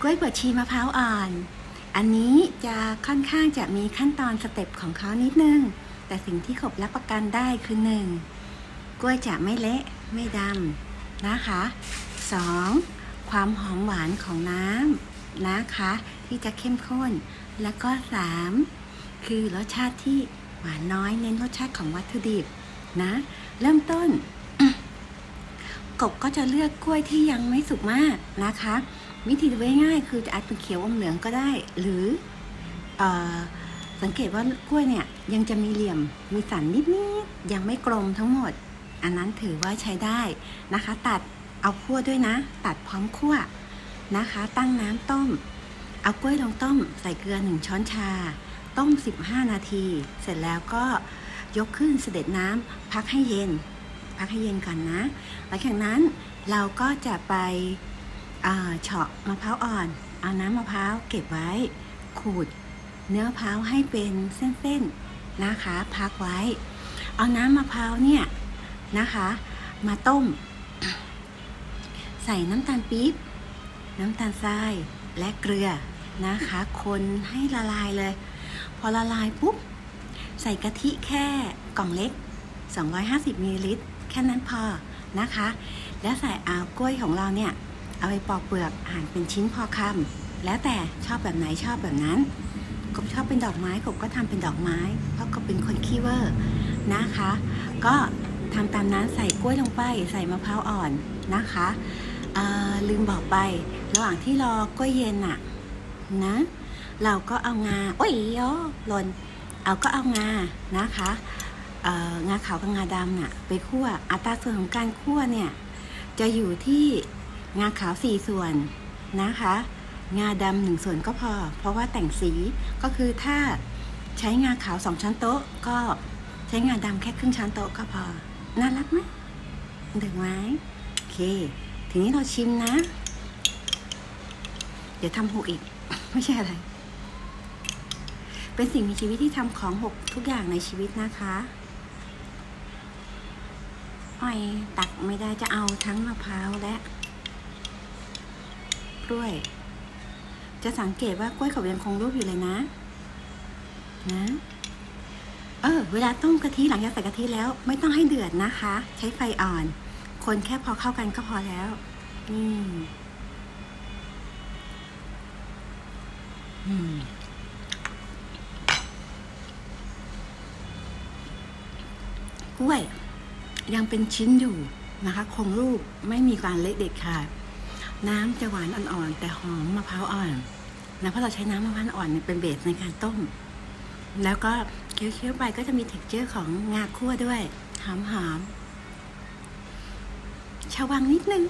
กล้วยบวชชีมะพร้าวอ่อน อันนี้จะค่อนข้างจะมีขั้นตอนสเต็ปของเขานิดนึง แต่สิ่งที่ขบรับประกันได้คือหนึ่งกล้วยจะไม่เละไม่ดำนะคะสองความหอมหวานของน้ำนะคะ ที่จะเข้มข้น แล้วก็สามคือรสชาติที่หวานน้อยเน้นรสชาติของวัตถุดิบนะ เริ่มต้นกบก็จะเลือกกล้วยที่ยังไม่สุกมากนะคะ วิธีดูง่ายๆคือจะอาจเป็นเขียวอมเหลืองก็ได้ หรืออสังเกตว่ากล้วยเนี่ยยังจะมีเหลี่ยมมีสันนิดๆยังไม่กลมทั้งหมด อันนั้นถือว่าใช้ได้นะคะ ตัดเอาคั่วด้วยนะ ตัดพร้อมคั่วนะคะ ตั้งน้ำต้ม เอากล้วยลงต้ม ใส่เกลือหนึ่งช้อนชา ต้ม 15 นาที เสร็จแล้วก็ยกขึ้นเสด็จน้ำพักให้เย็น พักให้เย็นก่อนนะ หลังจากนั้นเราก็จะไป เฉาะมะพร้าวอ่อน เอาน้ำมะพร้าวเก็บไว้ ขูดเนื้อมะพร้าวให้เป็นเส้นๆนะคะ พักไว้ เอาน้ำมะพร้าวเนี่ยนะคะ มาต้ม ใส่น้ำตาลปี๊บน้ำตาลทรายและเกลือนะคะ คนให้ละลายเลย พอละลายปุ๊บ ใส่กะทิแค่กล่องเล็ก 250มิลลิลิตรแค่นั้นพอนะคะ แล้วใส่อากล้วยของเราเนี่ย เอาไปปอกเปลือกหั่นเป็นชิ้นพอคำแล้วแต่ชอบแบบไหนชอบแบบนั้น กบชอบเป็นดอกไม้กบก็ทำเป็นดอกไม้ เพราะกบเป็นคนขี้เวอร์นะคะ ก็ทำตามนั้นใส่กล้วยลงไป ใส่มะพร้าวอ่อนนะคะลืมบอกไประหว่างที่รอกล้วยเย็นอะนะ เราก็เอางาโอ้ยโยหล่นเอาก็เอางานะคะงาขาวกับงาดำน่ะไปคั่วอัตราส่วนของการคั่วเนี่ยจะอยู่ที่ งาขาวสี่ส่วนนะคะ งาดำหนึ่งส่วนก็พอ เพราะว่าแต่งสีก็คือถ้าใช้งาขาวสองช้อนโต๊ะก็ใช้งาดำแค่ครึ่งช้อนโต๊ะก็พอ น่ารักไหมดึงไหมโอเค ทีนี้เราชิมนะ เดี๋ยวทำหกอีก ไม่ใช่อะไร เป็นสิ่งมีชีวิตที่ทำของหกทุกอย่างในชีวิตนะคะอ้อยตักไม่ได้จะเอาทั้งมะพร้าวและ กล้วย จะสังเกตว่ากล้วยเขายังคงรูปอยู่เลยนะ นะ เออ เวลาต้มกะทิหลังจากใส่กะทิแล้ว ไม่ต้องให้เดือดนะคะ ใช้ไฟอ่อน คนแค่พอเข้ากันก็พอแล้วนี่อืมกล้วยยังเป็นชิ้นอยู่นะคะ คงรูปไม่มีการเละเด็ดขาด น้ำจะหวานอ่อนๆแต่หอมมะพร้าวอ่อนนะเพราะเราใช้น้ำมะพร้าวอ่อนเป็นเบสในการต้ม แล้วก็เคี้ยวๆไปก็จะมีเท็กเจอร์ของงาคั่วด้วยหอมๆชาววังนิดนึง